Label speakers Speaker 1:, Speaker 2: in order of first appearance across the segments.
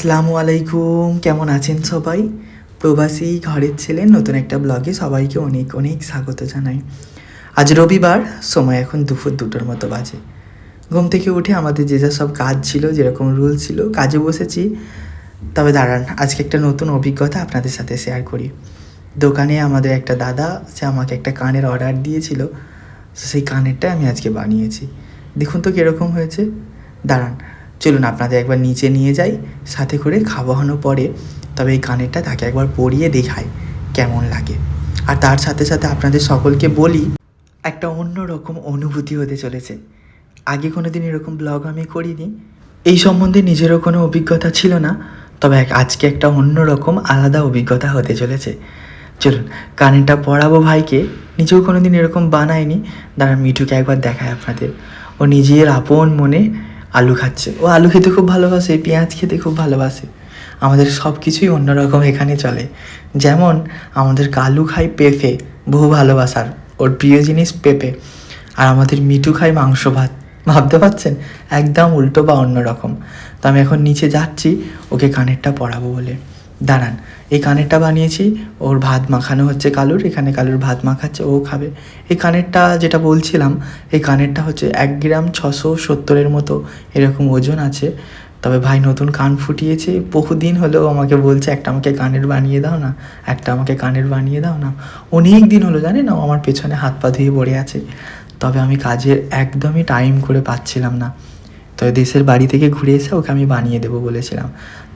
Speaker 1: আসসালামু আলাইকুম। কেমন আছেন সবাই? প্রবাসী ঘরের ছেলে নতুন একটা ব্লগে সবাইকে অনেক অনেক স্বাগত জানাই। আজ রবিবার, সময় এখন দুপুর দুটোর মতো বাজে। ঘুম থেকে উঠে আমাদের যে যা সব কাজ ছিল, যেরকম রুল ছিল, কাজে বসেছি। তবে দাঁড়ান, আজকে একটা নতুন অভিজ্ঞতা আপনাদের সাথে শেয়ার করি। দোকানে আমাদের একটা দাদা, সে আমাকে একটা কানের অর্ডার দিয়েছিল। সেই কানেরটা আমি আজকে বানিয়েছি। দেখুন তো কীরকম হয়েছে। দাঁড়ান চলুন আপনাদের একবার নিচে নিয়ে যাই, সাথে করে খাওয়ানো পরে তবে এই কানেরটা তাকে একবার পরিয়ে দেখাই, কেমন লাগে। আর তার সাথে সাথে আপনাদের সকলকে বলি, একটা অন্যরকম অনুভূতি হতে চলেছে। আগে কোনো দিন এরকম ব্লগ আমি করিনি। এই সম্বন্ধে নিজেরও কোনো অভিজ্ঞতা ছিল না, তবে এক- আজকে একটা অন্য রকম আলাদা অভিজ্ঞতা হতে চলেছে। চলুন কানেরটা পড়াবো ভাইকে। নিজেও কোনো দিন এরকম বানায়নি দাঁড়া মিঠুকে একবার দেখায় আপনাদের। ও নিজের আপন মনে আলু খাচ্ছে। ও আলু খেতে খুব ভালোবাসে, পেঁয়াজ খেতে খুব ভালোবাসে। আমাদের সব কিছুই অন্যরকম এখানে চলে। যেমন আমাদের কালু খায় পেঁপে, বহু ভালোবাসার। ওর প্রিয় জিনিস পেঁপে। আর আমাদের মিঠু খায় মাংস ভাত। ভাবতে পারছেন? একদম উল্টো বা অন্যরকম। তো আমি এখন নিচে যাচ্ছি, ওকে কানেরটা পড়াবো বলে। দাঁড়ান। এই কানেরটা বানিয়েছি, ওর ভাত মাখানো হচ্ছে কালুর, এখানে কালুর ভাত মাখাচ্ছে, ও খাবে। এই কানেরটা যেটা বলছিলাম, এই কানেরটা হচ্ছে এক গ্রাম ছশো সত্তরের মতো এরকম ওজন আছে। তবে ভাই নতুন কান ফুটিয়েছে, বহুদিন হলেও আমাকে বলছে, একটা আমাকে কানের বানিয়ে দাও না, একটা আমাকে কানের বানিয়ে দাও না। অনেক দিন হলো, জানেন না আমার পেছনে হাত পা ধুয়ে পড়ে আছে। তবে আমি কাজের একদমই টাইম করে পাচ্ছিলাম না। তো দেশের বাড়ি থেকে ঘুরে এসে ওকে আমি বানিয়ে দেবো বলেছিলাম।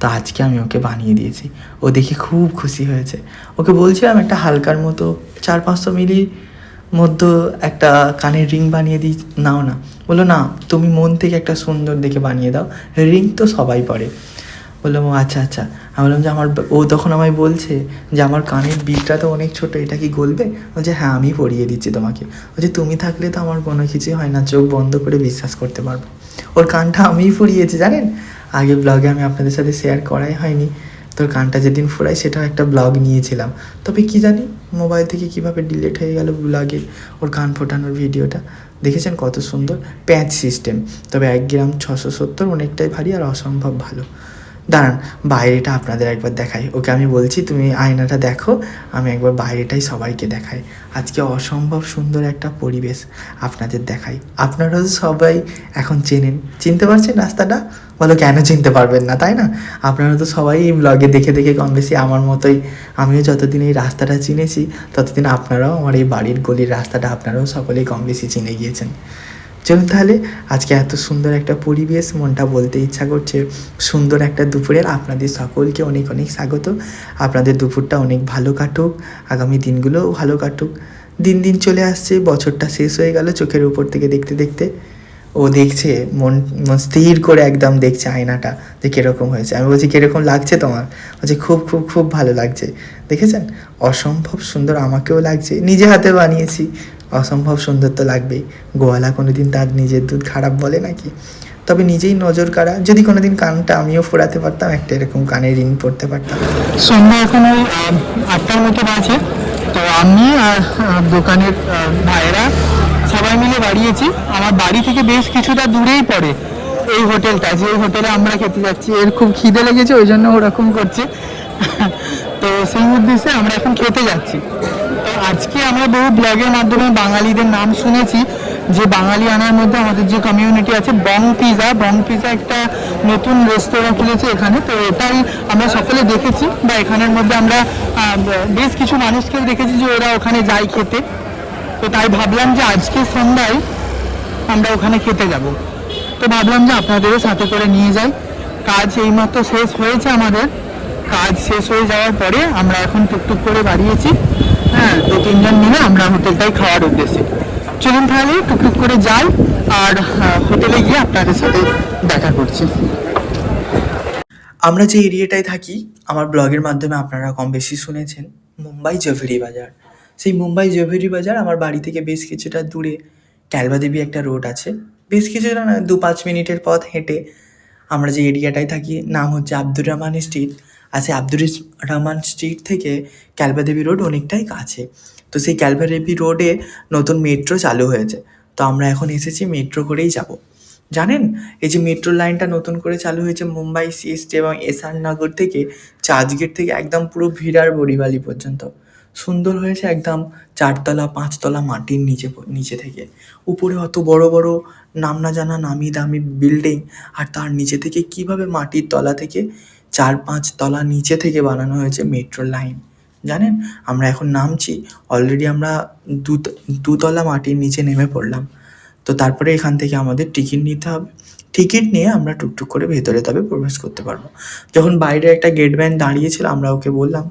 Speaker 1: তো আজকে আমি ওকে বানিয়ে দিয়েছি। ও দেখে খুব খুশি হয়েছে। ওকে বলছিলাম একটা হালকার মতো চার পাঁচশো মিলি মধ্যে একটা কানের রিং বানিয়ে দিই নাও না। বলল, না, তুমি মন থেকে একটা সুন্দর দেখে বানিয়ে দাও। রিং তো সবাই পরে। বললাম ও আচ্ছা আচ্ছা। আমি বললাম যে, আমার ও তখন আমায় বলছে যে, আমার কানের বিটটা তো অনেক ছোট, এটা কি গলবে? বলছে হ্যাঁ আমি পরিয়ে দিচ্ছি তোমাকে। বলছে তুমি থাকলে তো আমার কোনো কিছুই হয় না, চোখ বন্ধ করে বিশ্বাস করতে পারব। ওর কানটা আমিই পরিয়েছি জানেন? আগে ব্লগে আমি আপনাদের সাথে শেয়ার করাই হয়নি। তোর গানটা যেদিন ফুরাই সেটাও একটা ব্লগ নিয়েছিলাম। তবে কি জানি মোবাইল থেকে কীভাবে ডিলিট হয়ে গেল ব্লগে ওর গান ফোটানোর ভিডিওটা দেখেছেন কত সুন্দর? প্যাঁচ সিস্টেম তবে এক গ্রাম ছশো সত্তর অনেকটাই ভারী আর অসম্ভব ভালো। দাঁড়ান, বাইরেটা আপনাদের একবার দেখাই। ওকে আমি বলছি, তুমি আয়নাটা দেখো, আমি একবার বাইরেটাই সবাইকে দেখাই। আজকে অসম্ভব সুন্দর একটা পরিবেশ আপনাদের দেখাই। আপনারাও সবাই এখন চেনেন। চিনতে পারছেন রাস্তাটা? বলো, কেন চিনতে পারবেন না, তাই না? আপনারা তো সবাই এই ব্লগে দেখে দেখে কম বেশি আমার মতোই। আমিও যতদিন এই রাস্তাটা চিনেছি, ততদিন আপনারাও আমার এই বাড়ির গলির রাস্তাটা আপনারাও সকলেই কম বেশি চিনে গিয়েছেন। চলুন তাহলে, আজকে এত সুন্দর একটা পরিবেশ, মনটা বলতে ইচ্ছা করছে। সুন্দর একটা দুপুরের আপনাদের সকলকে অনেক অনেক স্বাগত। আপনাদের দুপুরটা অনেক ভালো কাটুক, আগামী দিনগুলোও ভালো কাটুক। দিন দিন চলে আসছে, বছরটা শেষ হয়ে গেল চোখের উপর থেকে দেখতে দেখতে। ও দেখছে, মন মন স্থির করে একদম দেখছে আয়নাটা, যে কীরকম হয়েছে। আমি বলছি, কীরকম লাগছে তোমার? বলছে, খুব খুব খুব ভালো লাগছে। দেখেছেন? অসম্ভব সুন্দর আমাকেও লাগছে। নিজে হাতে বানিয়েছি। অসম্ভব সুন্দর তো লাগবেই। গোয়ালা কোনোদিন তার নিজের দুধ খারাপ বলে নাকি? তবে নিজেই নজর কাড়া, যদি কোনোদিন কানটা আমিও ফোরাতে পারতাম, একটা এরকম কানে রিং পড়তে পারতাম।
Speaker 2: সন্ধ্যা এখন ওই আটটার মতো বাজে। তো আমি আর দোকানের ভাইয়েরা সবাই মিলে বাড়িয়েছি। আমার বাড়ি থেকে বেশ কিছুটা দূরেই পড়ে এই হোটেলটা। যে হোটেলে আমরা খেতে যাচ্ছি, এর খুব খিদে লেগেছে, ওই জন্য ওরকম করছে। তো সেই উদ্দেশ্যে আমরা এখন খেতে যাচ্ছি। আজকে আমরা বহু ব্লগের মাধ্যমে বাঙালিদের নাম শুনেছি, যে বাঙালি আনার মধ্যে আমাদের যে কমিউনিটি আছে, বং পিজা বং পিজা একটা নতুন রেস্তোরাঁ খুলেছে এখানে। তো এটাই আমরা সকলে দেখেছি বা এখানের মধ্যে আমরা বেশ কিছু মানুষকেও দেখেছি যে ওরা ওখানে যায় খেতে। তো তাই ভাবলাম যে আজকে সন্ধ্যায় আমরা ওখানে খেতে যাব। তো ভাবলাম যে আপনাদেরও সাথে করে নিয়ে যাই। কাজ এইমাত্র শেষ হয়েছে আমাদের। কাজ শেষ হয়ে যাওয়ার পরে আমরা এখন টুকটুক করে বাড়িয়েছি। হ্যাঁ দু তিনজন মিলে আমরা হোটেলটাই খাওয়ার উদ্দেশ্যে। চলুন তাহলে টুকটুক করে যাই আর হোটেলে গিয়ে আপনাদের সাথে দেখা করছি।
Speaker 1: আমরা যে এরিয়াটায় থাকি, আমার ব্লগের মাধ্যমে আপনারা কম বেশি শুনেছেন, মুম্বাই জভেরি বাজার। সেই মুম্বাই জভেরি বাজার আমার বাড়ি থেকে বেশ কিছুটা দূরে। ক্যালবাদেবী একটা রোড আছে। বেশ কিছুটা না, দু পাঁচ মিনিটের পথ হেঁটে আমরা যে এরিয়াটায় থাকি, নাম হচ্ছে আব্দুর রহমান স্ট্রিট আর সেই আব্দুর রহমান স্ট্রিট থেকে ক্যালবাদেবী রোড অনেকটাই কাছে। তো সেই ক্যালবাদেবী রোডে নতুন মেট্রো চালু হয়েছে। তো আমরা এখন এসেছি মেট্রো করেই যাব। জানেন, এই যে মেট্রো লাইনটা নতুন করে চালু হয়েছে মুম্বাই, সিএসটি এবং এসআর নগর থেকে চার্চগেট থেকে একদম পুরো ভিড়ার বড়িবালি পর্যন্ত। সুন্দর হয়েছে একদম চারতলা, পাঁচতলা মাটির নিচে নিচে থেকে। উপরে অত বড় বড় নাম না জানা নামি দামি বিল্ডিং আর তার নিচে থেকে কীভাবে মাটির তলা থেকে চার পাঁচ তলা নিচে থেকে বানানো হয়েছে মেট্রো লাইন জানেন? আমরা এখন নামছি অলরেডি আমরা দু দুতলা মাটির নিচে নেমে পড়লাম। তো তারপরে এখান থেকে আমাদের টিকিট নিতে হবে। টিকিট নিয়ে আমরা টুকটুক করে ভেতরে তবে প্রবেশ করতে পারব। যখন বাইরে একটা গেট ম্যান দাঁড়িয়েছিল, আমরা ওকে বললাম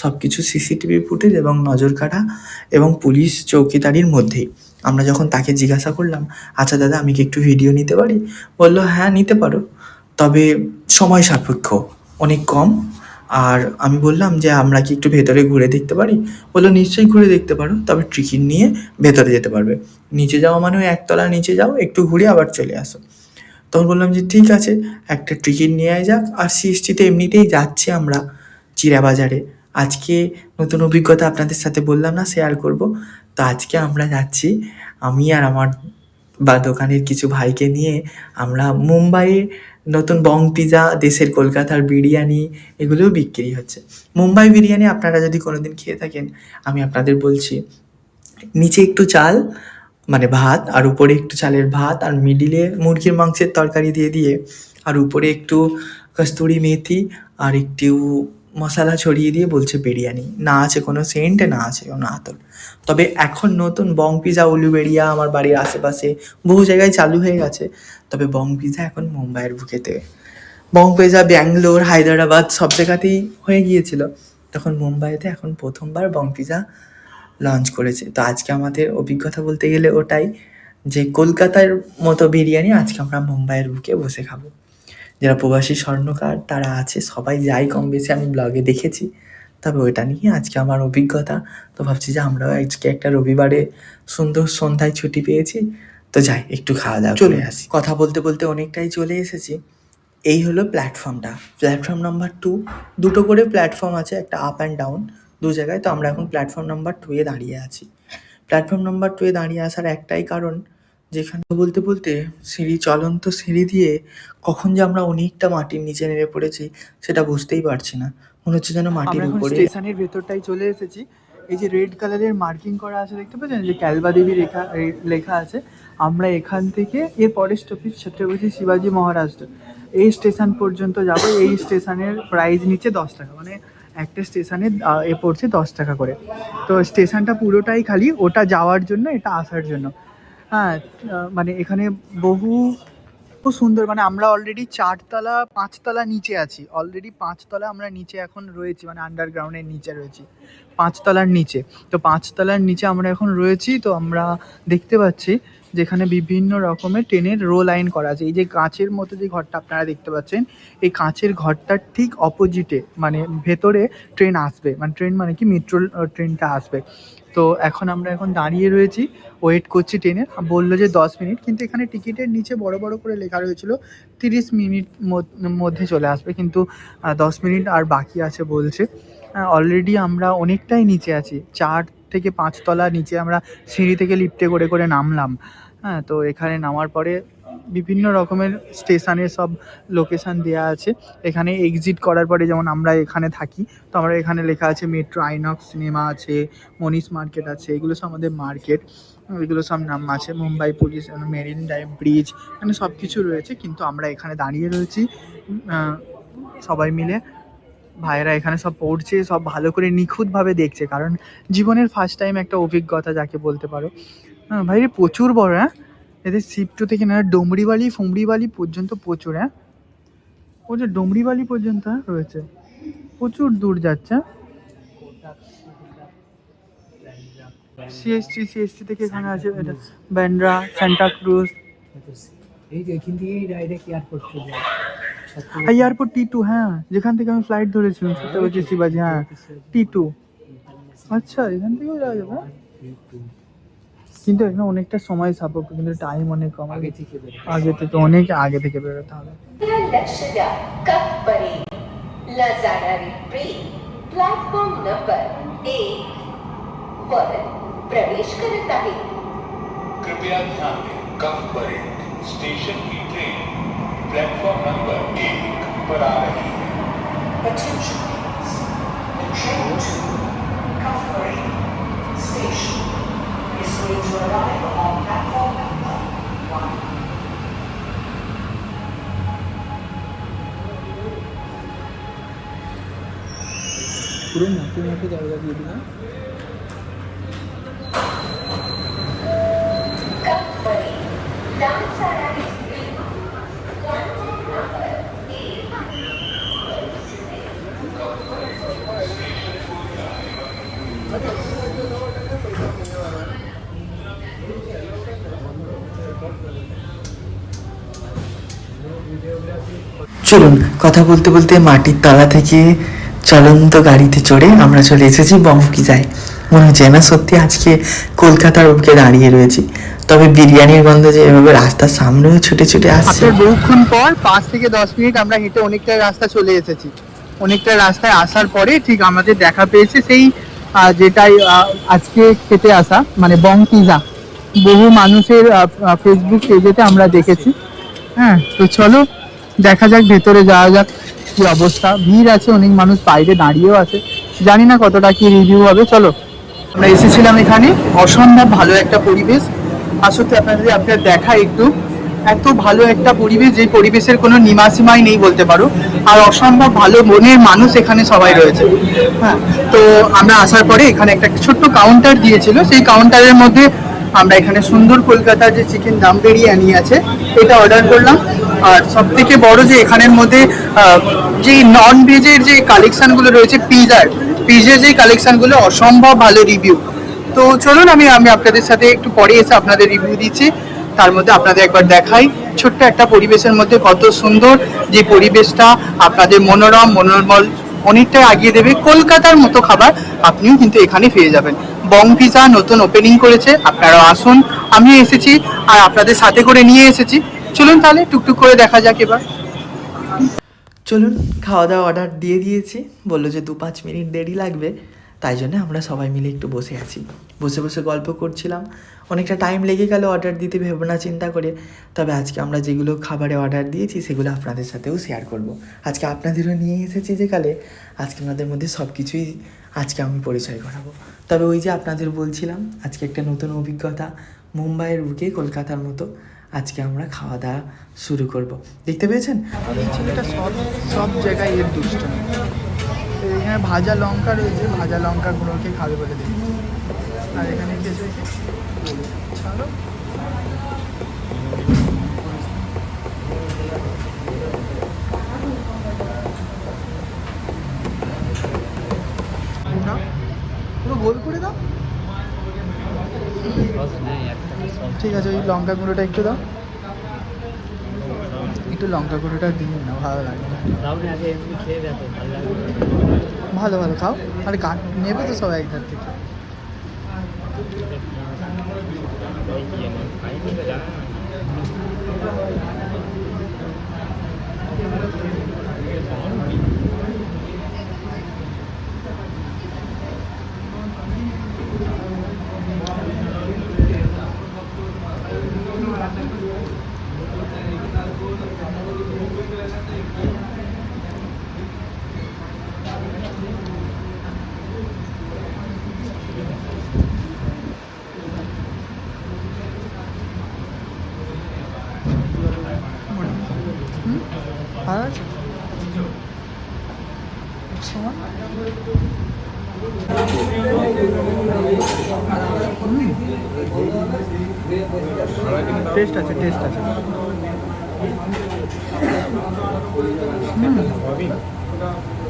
Speaker 1: সব কিছু সিসিটিভি ফুটেজ এবং নজর কাটা এবং পুলিশ চৌকিদারির মধ্যেই। আমরা যখন তাকে জিজ্ঞাসা করলাম আচ্ছা দাদা, আমি কি একটু ভিডিও নিতে পারি? বলল হ্যাঁ নিতে পারো। তবে সময় সাপেক্ষ, অনেক কম। আর আমি বললাম যে, আমরা কি একটু ভেতরে ঘুরে দেখতে পারি? বলল, নিশ্চয়ই ঘুরে দেখতে পারো, তবে টিকিট নিয়ে ভেতরে যেতে পারবে। নিচে যাওয়া মানে ওই একতলা নিচে যাও, একটু ঘুরে আবার চলে আসো। তখন বললাম যে, ঠিক আছে, একটা টিকিট নিয়ে যাক। আর সিএসটিতে এমনিতেই যাচ্ছি আমরা চিরাবাজারে আজকে নতুন অভিজ্ঞতা আপনাদের সাথে বললাম না শেয়ার করব। তো আজকে আমরা যাচ্ছি, আমি আর আমার বা দোকানের কিছু ভাইকে নিয়ে আমরা মুম্বাইয়ে নতুন বং পিজা, দেশের কলকাতার বিরিয়ানি এগুলোও বিক্রি হচ্ছে। মুম্বাই বিরিয়ানি আপনারা যদি কোনোদিন খেয়ে থাকেন, আমি আপনাদের বলছি, নিচে একটু চাল মানে ভাত, আর উপরে একটু চালের ভাত, আর মিডিলে মুরগির মাংসের তরকারি দিয়ে দিয়ে, আর উপরে একটু কস্তুরি মেথি, আর একটু মশলা ছড়িয়ে দিয়ে বলছে বিরিয়ানি। না আছে কোনো সেন্ট, না আছে কোনো আতর। তবে এখন নতুন বং পিজা, উলুবেড়িয়া আমার বাড়ির আশেপাশে বহু জায়গায় চালু হয়ে গেছে। তবে বং পিজা এখন মুম্বাইয়ের বুকেতে। বং পিজা, ব্যাঙ্গালোর, হায়দ্রাবাদ সব জায়গাতেই হয়ে গিয়েছিল। তখন মুম্বাইতে এখন প্রথমবার বং পিজা লঞ্চ করেছে। তো আজকে আমাদের অভিজ্ঞতা বলতে গেলে ওটাই যে, কলকাতার মতো বিরিয়ানি আজকে আমরা মুম্বাইয়ের বুকে বসে খাব। যারা প্রবাসী স্বর্ণকার তারা আছে সবাই যাই কম বেশি আমি ব্লগে দেখেছি। তবে ওইটা নিয়ে আজকে আমার অভিজ্ঞতা। তো ভাবছি যে আমরাও আজকে একটা রবিবারে সুন্দর সন্ধ্যায় ছুটি পেয়েছি। তো যাই একটু খাওয়া দাওয়া চলে আসি। কথা বলতে বলতে অনেকটাই চলে এসেছি। এই হলো প্ল্যাটফর্মটা প্ল্যাটফর্ম নাম্বার টু দুটো করে প্ল্যাটফর্ম আছে একটা আপ অ্যান্ড ডাউন দু জায়গায়। তো আমরা এখন প্ল্যাটফর্ম নাম্বার টুয়ে দাঁড়িয়ে আছি। প্ল্যাটফর্ম নাম্বার টুয়ে দাঁড়িয়ে আসার একটাই কারণ যেখানে বলতে বলতে সিঁড়ি চলন্ত সিঁড়ি দিয়ে কখন যে আমরা অনেকটা মাটির নিচে নেমে পড়েছি সেটা বুঝতেই পারছি না। মনে হচ্ছে যেন মাটির
Speaker 2: আমরা এখন
Speaker 1: উপরে
Speaker 2: স্টেশনের ভেতরটাই চলে এসেছি। এই যে রেড কালারের মার্কিং করা আছে দেখতে পাচ্ছেন? যে ক্যালবা দেবী এ- লেখা আছে। আমরা এখান থেকে এর পরের স্টপেজ ছত্রপতি শিবাজি মহারাষ্ট্র এই স্টেশন পর্যন্ত যাব এই স্টেশনের প্রাইস নিচে দশ টাকা। মানে একটা স্টেশনে এ পড়ছে দশ টাকা করে। তো স্টেশনটা পুরোটাই খালি ওটা যাওয়ার জন্য এটা আসার জন্য। হ্যাঁ মানে এখানে বহু খুব সুন্দর মানে আমরা অলরেডি চারতলা, পাঁচতলা নিচে আছি। অলরেডি পাঁচতলা আমরা নিচে এখন রয়েছি মানে আন্ডারগ্রাউন্ডের নিচে রয়েছি। পাঁচতলার নিচে। তো পাঁচতলার নিচে আমরা এখন রয়েছি, তো আমরা দেখতে পাচ্ছি যেখানে বিভিন্ন রকমের ট্রেনের রো লাইন করা আছে। এই যে কাঁচের মতো যে ঘরটা আপনারা দেখতে পাচ্ছেন, এই কাঁচের ঘরটার ঠিক অপোজিটে মানে ভেতরে ট্রেন আসবে। মানে ট্রেন মানে কি? মেট্রো ট্রেনটা আসবে। তো এখন আমরা এখন দাঁড়িয়ে রয়েছি ওয়েট করছি ট্রেনের বলল যে দশ মিনিট কিন্তু এখানে টিকিটের নিচে বড় বড় করে লেখা রয়েছিল, তিরিশ মিনিট মধ্য- চলে আসবে। কিন্তু দশ মিনিট আর বাকি আছে বলছে। অলরেডি আমরা অনেকটাই নিচে আছি। চার থেকে পাঁচতলা নিচে আমরা সিঁড়ি থেকে লিফটে করে করে নামলাম। হ্যাঁ তো এখানে নামার পরে বিভিন্ন রকমের স্টেশনের সব লোকেশান দেওয়া আছে। এখানে এক্সিট করার পরে যেমন আমরা এখানে থাকি, তো আমরা এখানে লেখা আছে মেট্রো আইনক্স সিনেমা আছে, মনীষ মার্কেট আছে, এগুলো সব আমাদের মার্কেট এগুলো সব নাম আছে, Mumbai police Marine Drive bridge এখানে সব কিছু রয়েছে, কিন্তু আমরা এখানে দাঁড়িয়ে রয়েছি সবাই মিলে। ভাইয়েরা এখানে সব পড়ছে, সব ভালো করে নিখুঁতভাবে দেখছে, কারণ জীবনের ফার্স্ট টাইম একটা অভিজ্ঞতা, যাকে বলতে পারো। হ্যাঁ ভাই প্রচুর বড় হ্যাঁ? এদের সিপটু থেকে না ডোমরিবালি ফুমড়িবালি পর্যন্ত প্রচুর হ্যাঁ? প্রচুর ডোমরিবালি পর্যন্ত রয়েছে। প্রচুর দূর যাচ্ছে। সিএসটি সিএসটি থেকে এখানে আছে এটা
Speaker 3: Bandra Santacruz
Speaker 2: airport T two হ্যাঁ যেখান থেকে আমি ফ্লাইট ধরেছিলাম সেটা শিবাজি হ্যাঁ টি টু আচ্ছা এখান থেকেও যাওয়া যাবে? কিন্তু এখানে অনেকটা সময় সাপেক্ষ কিন্তু টাইম অনেক কম
Speaker 3: আগে থেকে বেরো
Speaker 2: আগে থেকে অনেক আগে থেকে বেরোতে হবে
Speaker 4: लक्ष द्या कप परे ला जाणारी ट्रेन प्लॅटफॉर्म नंबर एक वर प्रवेश करत आहे
Speaker 5: कृपया ध्यान दें कफ पर्यंत स्टेशन की ट्रेन प्लेटफॉर्म नंबर एक पर आ रही है
Speaker 4: Attention please. The train to Cuthbury Station
Speaker 3: 그런 만큼
Speaker 4: 해달라고
Speaker 1: 얘기나? কথা বলতে বলতে মাটির তলা থেকে চলন্ত গাড়িতে চড়ে আমরা চলে এসেছি বম্বকিজায় মনে হচ্ছে না সত্যি আজকে কলকাতার বুকে দাঁড়িয়ে রয়েছি। তবে বিরিয়ানির গন্ধ যে এভাবে রাস্তার সামনেও ছুটে ছুটে আসছে।
Speaker 2: বহুক্ষণ পর পাঁচ থেকে দশ মিনিট আমরা হেঁটে অনেকটা রাস্তা চলে এসেছি। অনেকটা রাস্তায় আসার পরে ঠিক আমাদের দেখা পেয়েছে সেই যেটাই আজকে খেতে আসা মানে বং পিজা বহু মানুষের ফেসবুক পেজেতে আমরা দেখেছি। হ্যাঁ তো চলো দেখা যাক, ভেতরে যাওয়া যাক, কি অবস্থা। ভিড় আছে, অনেক মানুষ বাইরে দাঁড়িয়েও আছে। জানি না কতটা কি রিভিউ হবে। চলো, আমরা এসেছিলাম এখানে। অসম্ভব ভালো একটা পরিবেশ। আসলে আপনাদের আপনার দেখা একটু। এত ভালো একটা পরিবেশ, যে পরিবেশের কোনো নিমাসীমাই নেই বলতে পারো। আর অসম্ভব ভালো মনের মানুষ এখানে সবাই রয়েছে। হ্যাঁ তো আমরা আসার পরে এখানে একটা ছোট্ট কাউন্টার দিয়েছিল। সেই কাউন্টারের মধ্যে আমরা এখানে সুন্দর কলকাতার যে চিকেন দাম বিরিয়ানি আছে, এটা অর্ডার করলাম। আর সব থেকে বড় যে এখানের মধ্যে যে নন ভেজের যে কালেকশনগুলো রয়েছে পিজার পিজের যে কালেকশনগুলো অসম্ভব ভালো রিভিউ তো চলুন আমি আমি আপনাদের সাথে একটু পরে এসে আপনাদের রিভিউ দিচ্ছি। তার মধ্যে আপনাদের একবার দেখাই। ছোট্ট একটা পরিবেশের মধ্যে কত সুন্দর যে পরিবেশটা আপনাদের মনোরম, মনোরমল, অনেকটাই আগিয়ে দেবে। কলকাতার মতো খাবার আপনিও কিন্তু এখানে পেয়ে যাবেন। বং পিজা নতুন ওপেনিং করেছে আপনারা আসুন। আমি এসেছি, আর আপনাদের সাথে করে নিয়ে এসেছি। চলুন তাহলে, টুকটুক করে দেখা যাক এবার।
Speaker 1: চলুন খাওয়া দাওয়া অর্ডার দিয়ে দিয়েছি। বলল যে দু পাঁচ মিনিট দেরি লাগবে, তাই জন্য আমরা সবাই মিলে একটু বসে আছি। বসে বসে গল্প করছিলাম। অনেকটা টাইম লেগে গেল অর্ডার দিতে ভেবো না চিন্তা করে। তবে আজকে আমরা যেগুলো খাবারে অর্ডার দিয়েছি, সেগুলো আপনাদের সাথেও শেয়ার করব। আজকে আপনাদেরও নিয়ে এসেছি যে কালে, আজকে আমাদের মধ্যে সব কিছুই আজকে আমি পরিচয় করাবো। তবে ওই যে আপনাদের বলছিলাম, আজকে একটা নতুন অভিজ্ঞতা, মুম্বাইয়ের বুকে কলকাতার মতো। আজকে আমরা খাওয়া দাওয়া শুরু করব। দেখতে পেয়েছেন?
Speaker 2: এই ছেলেটা সব সব জায়গায় এর দুষ্ট এখানে ভাজা লঙ্কা রয়েছে ভাজা লঙ্কাগুলোকে খাবে বলে দিই আর এখানে পুরো গোল করে দাও। ঠিক আছে ওই লঙ্কা গুঁড়োটা একটু দাও। একটু লঙ্কা গুঁড়োটা দিন না ভালো লাগে ভালো ভালো খাও। আরে কাট নেবে তো সবাই একধার থেকে। হুম ভালো আছে সময় টেস্ট আছে টেস্ট আছে।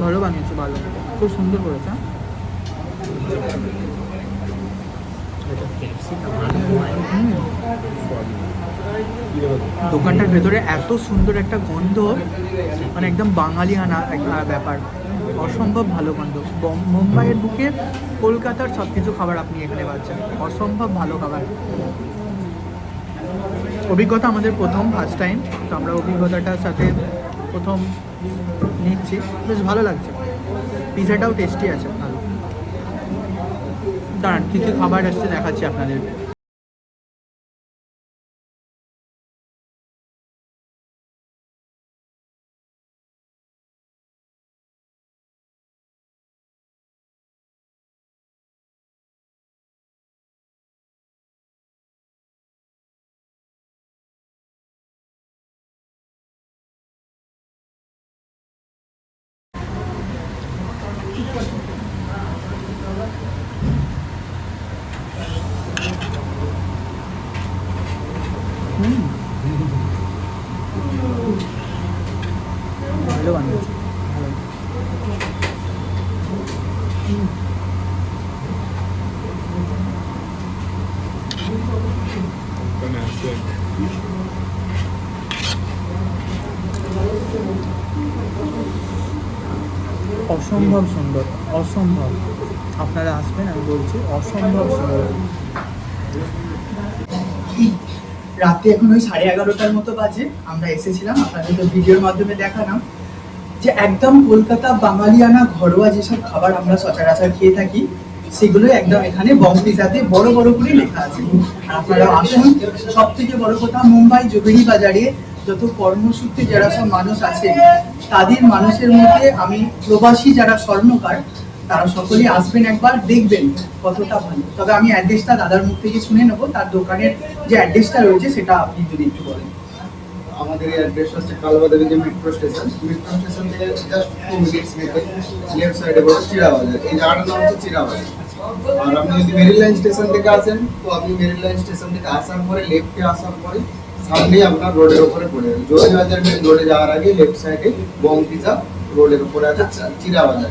Speaker 2: ভালো বানিয়েছে, ভালো। খুব সুন্দর করেছে হ্যাঁ? দোকানটার ভেতরে এত সুন্দর একটা গন্ধ মানে একদম বাঙালি আনা একটা ব্যাপার। অসম্ভব ভালো গন্ধ। মুম্বাইয়ের বুকে কলকাতার সব কিছু খাবার আপনি এখানে পাচ্ছেন। অসম্ভব ভালো খাবার। অভিজ্ঞতা আমাদের প্রথম ফার্স্ট টাইম তো আমরা অভিজ্ঞতাটার সাথে প্রথম নিচ্ছি। বেশ ভালো লাগছে। পিজাটাও টেস্টি আছে। ভালো। দাঁড়ান, কী কী খাবার আসছে দেখাচ্ছি আপনাদের।
Speaker 6: অসম্ভব সুন্দর, অসম্ভব। আপনারা আসবেন, আমি বলছি, অসম্ভব সুন্দর।
Speaker 2: রাতে এখন ওই সাড়ে এগারোটার মতো বাজে। আমরা এসেছিলাম, আপনাদের তো ভিডিওর মাধ্যমে দেখালাম। যে একদম কলকাতা বাঙালিয়ানা ঘরোয়া যেসব খাবার আমরা সচরাচর খেয়ে থাকি সেগুলো একদম এখানে বং পিজাতে বড় বড় করে লেখা আছে। আপনারা আসুন সব থেকে বড় কথা, মুম্বাই জুবেরি বাজারে যত কর্মসূত্রে যারা সব মানুষ আছে তাদের মানুষের মধ্যে আমি প্রবাসী যারা স্বর্ণকার, তারা সকলেই আসবেন একবার, দেখবেন কতটা ভালো। তবে আমি অ্যাড্রেসটা দাদার মুখ থেকে শুনে নেব, তার দোকানের যে অ্যাড্রেসটা রয়েছে, সেটা আপনি যদি একটু বলেন।
Speaker 7: আমাদের এই অ্যাড্রেস হচ্ছে কালবাজারে যে মেট্রো স্টেশন মেট্রো স্টেশন থেকে জাস্ট টু মিনিটস হেঁটে লেফট সাইডে বড় চিরাবাজার। এই জায়গাটার নাম হচ্ছে চিরাবাজার। আর আপনি যদি মেরিন লাইন স্টেশন থেকে আসেন, তো আপনি মেরিন লাইন স্টেশন থেকে আসার পরে লেফটে আসার পরে সামনেই আপনার রোডের উপরে পড়ে যাবে। জোরে বাজার মেন রোডে যাওয়ার আগে লেফট সাইডে বং পিজা রোডের উপরে আছে চি- চিরাবাজার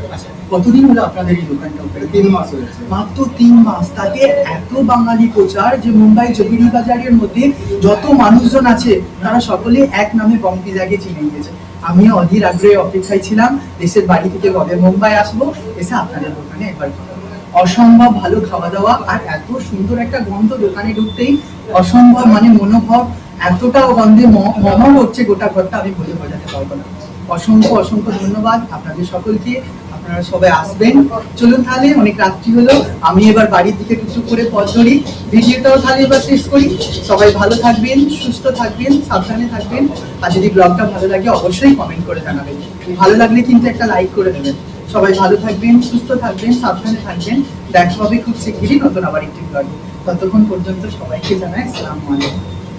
Speaker 2: কতদিন হলো আপনাদের এই দোকানটা
Speaker 7: তিন মাস হয়েছে।
Speaker 2: মাত্র তিন মাস। তাতে এত বাঙালি প্রচার যে মুম্বাই বাজারের মধ্যে যত মানুষজন আছে তারা সকলে এক নামে বঙ্কিজাকে চিনে গিয়েছে আমিও অধীর আগ্রহে অপেক্ষায় ছিলাম দেশের বাড়ি থেকে কবে মুম্বাই আসব এসে আপনাদের দোকানে একবার অসম্ভব ভালো খাওয়া দাওয়া আর এত সুন্দর একটা গন্ধ দোকানে ঢুকতেই অসম্ভব মানে মনোভাব এতটা গন্ধে ম- মমা হচ্ছে গোটা ঘরটা, আমি বলে বোঝাতে পারব না। অসংখ্য অসংখ্য ধন্যবাদ আপনাদের সকলকে। আপনারা সবাই আসবেন। চলুন তাহলে, অনেক রাত্রি হলো। আমি এবার বাড়ির দিকে টুকটুক করে পথ ধরি। ভিডিওটাও তাহলে এবার শেষ করি। সবাই ভালো থাকবেন, সুস্থ থাকবেন, সাবধানে থাকবেন। আর যদি ব্লগটা ভালো লাগে, অবশ্যই কমেন্ট করে জানাবেন। ভালো লাগলে কিন্তু একটা লাইক করে দেবেন। সবাই ভালো থাকবেন, সুস্থ থাকবেন, সাবধানে থাকবেন। দেখা হবে খুব শিগগিরই নতুন আবার একটি ব্লগে ততক্ষণ পর্যন্ত সবাইকে জানাই, আসসালামু আলাইকুম।